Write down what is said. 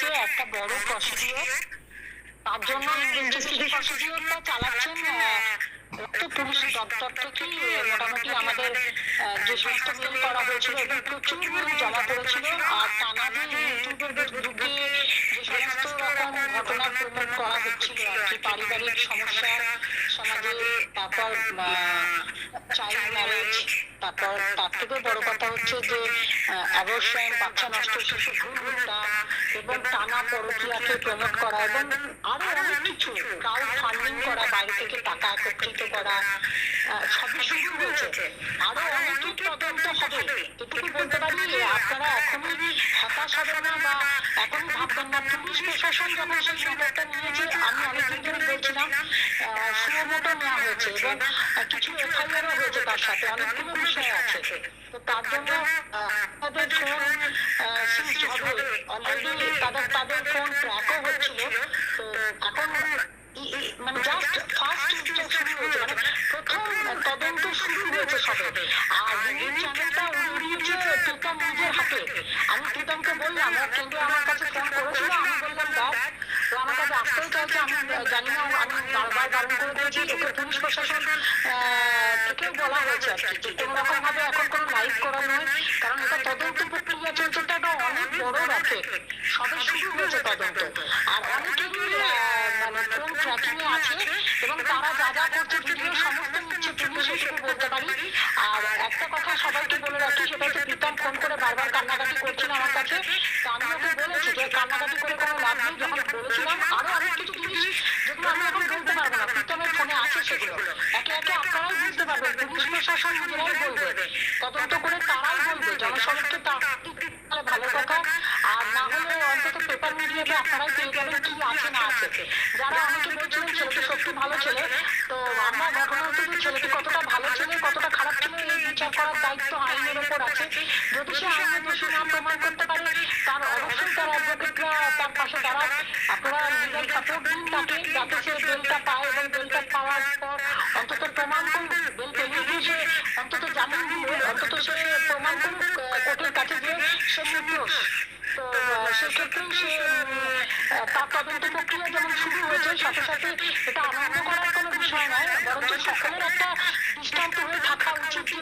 যে একটা বড় প্রসিডিওর তার জন্য প্রসিডিওরটা চালাচ্ছেন তো পুলিশ দপ্তর আহ, মোটামুটি আমাদের যে সমস্ত মেল করা হয়েছিল এবং প্রচুর মেল জমা পড়েছিল আর টানা যে ইউটিউবের গ্রুপে যে সমস্ত রকম ঘটনা প্রমোট করা হচ্ছিল আর কি পারিবারিক সমস্যা সমাজে তারপর চাইল্ড ম্যারেজ তারপর তার থেকে বড় কথা হচ্ছে যে অ্যাবর্শন বাচ্চা নষ্ট শিশু ভ্রূণ হত্যা এবং টানা পরকীয়াকে প্রমোট করা এবং আরও অনেক কিছু ক্রাউড ফান্ডিং করা বাইরে থেকে টাকা একত্রিত করা আহ, সবই শুরু হয়েছে। আরও অনেকই তদন্ত হবে। এটুকু বলতে পারি আপনারা এখনই হতাশ হবে না বা পুলিশ প্রশাসন যখন সেই ব্যাপারটা নিয়েছে আমি অনেকদিন ধরে বলছিলাম সুমোটো নেওয়া হয়েছে এবং কিছু এফআইআরও হয়েছে তার সাথে অনেকগুলো বিষয় আছে। তো তার জন্য তাদের ফোন সিজ হবে। অলরেডি তাদের তাদের ফোন ট্র্যাকও হচ্ছিল তো এখন ই- ই- মানে জাস্ট ফার্স্ট শুরু হয়েছে। মানে প্রথম তদন্ত শুরু হয়েছে সবে। আর চ্যানেলটা উড়িয়েছে প্রীতম নিজের হাতে। আমি প্রীতমকে বললাম কিন্তু আমার কাছে ফোন করেছিল আমি বললাম দেখ ও আমার চাইছে আমি জানি না আমি বারবার বারণ করে দিয়েছি ওকে পুলিশ প্রশাসন থেকেও বলা হয়েছে আর কি কোনো ভাবে এখন কোনো লাইভ করা নয় কারণ এটা তদন্ত প্রক্রিয়া চলছে এটা একটা অনেক বড় রাখে সবে শুরু হয়েছে তদন্ত আর অনেকেরই আহ, মানে ফোন ট্র্যাকিং আছে এবং তারা যা যা করছে ভিডিও সমস্ত নিচ্ছে পুলিশ হিসেবে বলতে পারি আর একটা কথা সবাইকে বলে রাখি সেটা হচ্ছে প্রীতম ফোন করে বারবার কান্নাকাটি করছিল আমার কাছে। তো আমি ওকে বলেছি যে কান্নাকাটি করে কোনো যখন বলেছিলাম আরও অনেক কিছু জিনিস যেগুলো আমি এখন বলতে পারব না প্রীতমের ফোনে আছে সেগুলো একে একে আপনারাই বুঝতে পারবেন পুলিশ প্রশাসন নিজেরাই বলবে তদন্ত করে তারাই বলবে জনসমক্ষে তাহলে ভালো কথা আর না হলে অন্তত পেপার মিডিয়াতে আপনারাই পেয়ে যাবেন কি আছে না আছে। যারা অনেকে বলছিলেন ছেলেটি সত্যি ভালো ছেলে তো আমরা ঘটনা হচ্ছে যে ছেলেটি কতটা ভালো ছেলে কতটা খারাপ ছিল এই বিচার করার দায়িত্ব আইনের ওপর আছে যদি সে আইনে দোষী না প্রমাণ করতে পারে তার অবশ্যই তার অ্যাডভোকেটরা তার পাশে দাঁড়ান। আপনারা লিগাল সাপোর্ট দিন, তাকে যাতে সে বেলটা পায় এবং বেলটা পাওয়ার পর অন্তত প্রমাণ করুক। বেল পেরিয়ে গিয়ে অন্তত জামিন দিলে অন্তত সে প্রমাণ করুক কোর্টের কাছে যে সে নির্দোষ। তো সেক্ষেত্রে সে তার তদন্ত প্রক্রিয়া যেমন শুরু হয়েছে, সাথে সাথে এটা আনন্দ করার কোনো বিষয় নয়, বরঞ্চ সকলের একটা দৃষ্টান্ত হয়ে থাকা উচিত যে